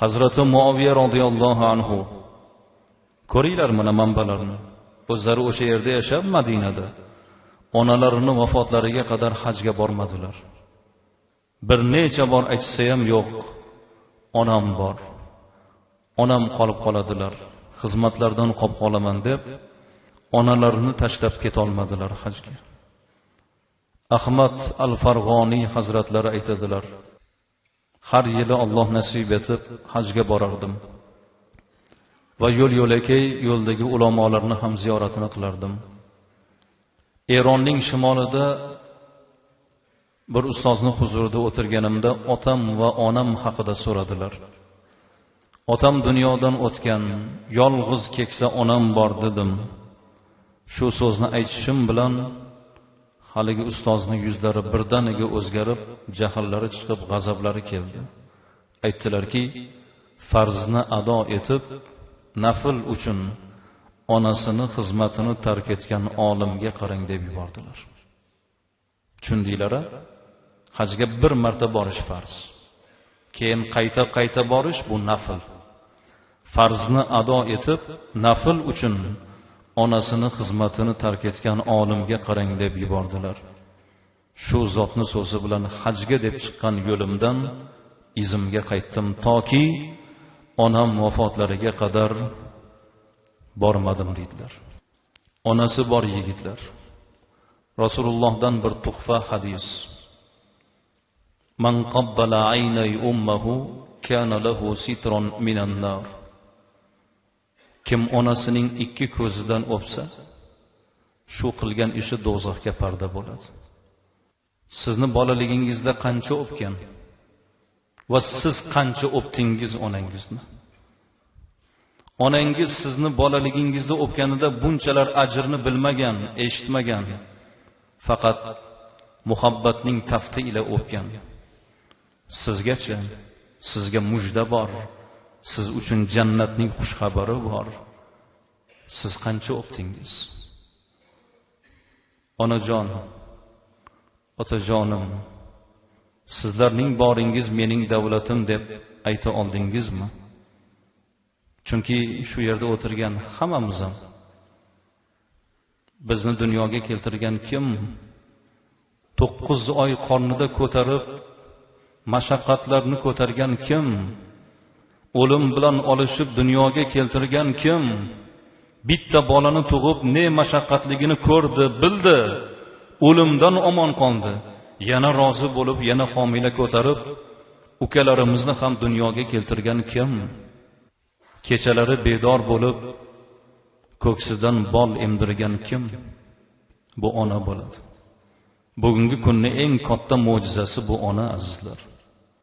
hazrati muoviya roziyallohu anhu. Ko'ringlar mana manbalarni. O'zlari o'sha yerda yashab madinada. Onalarini vafotlariga qadar hajga bormadilar. Bir necha bor aytishsa ham yo'q. Onam bor. Onam qolib qoladilar. Xizmatlardan qolib qolaman deb onalarini tashlab ketolmadilar hajga. Ahmad al farg'oniy hazratlari aytadilar har yili olloh nasib etib hajga borardim. Va yo'l yo'lakay yo'ldagi ulamolarni ham ziyoratini qilardim. Eronning shimolida bir ustozni huzurida o'tirganimda otam va onam haqida so'radilar. Otam dunyodan o'tgan yolg'iz keksa onam bor dedim. Shu so'zni aytishim bilan haligi ustozni yuzlari birdaniga o'zgarib jahllari chiqib g'azablari keldi. Aytdilarki farzni ado etib nafl uchun onasini xizmatini tark etgan olimga qarang deb yubordilar. Tushundinglar hajga bir marta borish farz. Keyin qayta qayta borish bu nafl. Farzni ado etib nafl uchun onasini xizmatini tark etgan olimga qarang deb yubordilar. Shu zotni so'zi bilan hajga deb chiqqan yo'limdan izimga qaytdim toki onam vafotlariga qadar bormadim deydilar. Onasi bor yigitlar. Rasulullohdan bir tuhfa hadis. Man qabbala aynay ummahu kana lahu sitron minan nar. Kim onasining ikki ko'zidan o'psa shu qilgan ishi do'zaxga parda bo'ladi. Sizni bolaligingizda qancha o'pgan va siz qancha o'pdingiz onangizni? Onangiz sizni bolaligingizda o'pganida bunchalar ajrni bilmagan eshitmagan faqat muhabbatning tafti ila o'pgan. Sizgacha sizga mujda bor. Siz uchun jannatning xushxabari bor. Siz qancha o'pdingiz onajon otajonim sizlarning boringiz mening davlatim deb ayta oldingizmi? Chunki shu yerda o'tirgan hammamiz ham bizni dunyoga keltirgan kim to'qqiz oy qornida ko'tarib mashaqqatlarni ko'targan kim o'lim bilan olishib dunyoga keltirgan kim? Bitta bolani tug'ib ne mashaqqatligini ko'rdi bildi. O'limdan omon qoldi. Yana rozi bo'lib yana homila ko'tarib ukalarimizni ham dunyoga keltirgan kim? Kechalari bedor bo'lib ko'ksidan bol emdirgan kim? Bu ona bo'ladi. Bugungi kunni eng katta mo'jizasi bu ona azizlar.